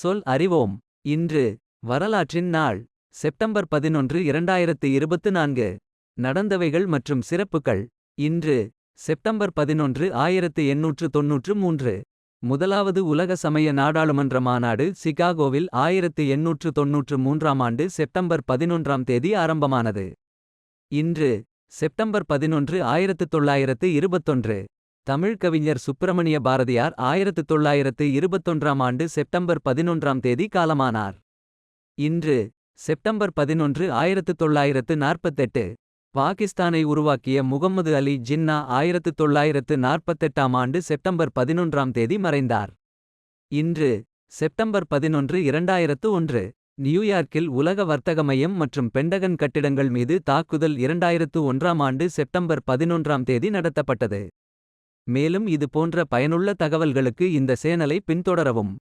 சொல் அறிவோம். இன்று வரலாற்றின் நாள் செப்டம்பர் பதினொன்று இரண்டாயிரத்து இருபத்து நான்கு. நடந்தவைகள் மற்றும் சிறப்புகள். இன்று செப்டம்பர் பதினொன்று ஆயிரத்து எண்ணூற்று தொன்னூற்று மூன்று. முதலாவது உலக சமய நாடாளுமன்ற மாநாடு சிகாகோவில் ஆயிரத்து எண்ணூற்று தொன்னூற்று மூன்றாம் ஆண்டு செப்டம்பர் பதினொன்றாம் தேதி ஆரம்பமானது. இன்று செப்டம்பர் பதினொன்று ஆயிரத்து தொள்ளாயிரத்து இருபத்தொன்று. தமிழ் கவிஞர் சுப்பிரமணிய பாரதியார் ஆயிரத்து தொள்ளாயிரத்து இருபத்தொன்றாம் ஆண்டு செப்டம்பர் பதினொன்றாம் தேதி காலமானார். இன்று செப்டம்பர் பதினொன்று ஆயிரத்து தொள்ளாயிரத்து நாற்பத்தெட்டு பாகிஸ்தானை உருவாக்கிய முகம்மது அலி ஜின்னா ஆயிரத்து தொள்ளாயிரத்து நாற்பத்தெட்டாம் ஆண்டு செப்டம்பர் பதினொன்றாம் தேதி மறைந்தார். இன்று செப்டம்பர் பதினொன்று இரண்டாயிரத்து ஒன்று நியூயார்க்கில் உலக வர்த்தக மையம் மற்றும் பெண்டகன் கட்டிடங்கள் மீது தாக்குதல் இரண்டாயிரத்து ஒன்றாம் ஆண்டு செப்டம்பர் பதினொன்றாம் தேதி நடத்தப்பட்டது. மேலும் இது போன்ற பயனுள்ள தகவல்களுக்கு இந்த சேனலை பின்தொடரவும்.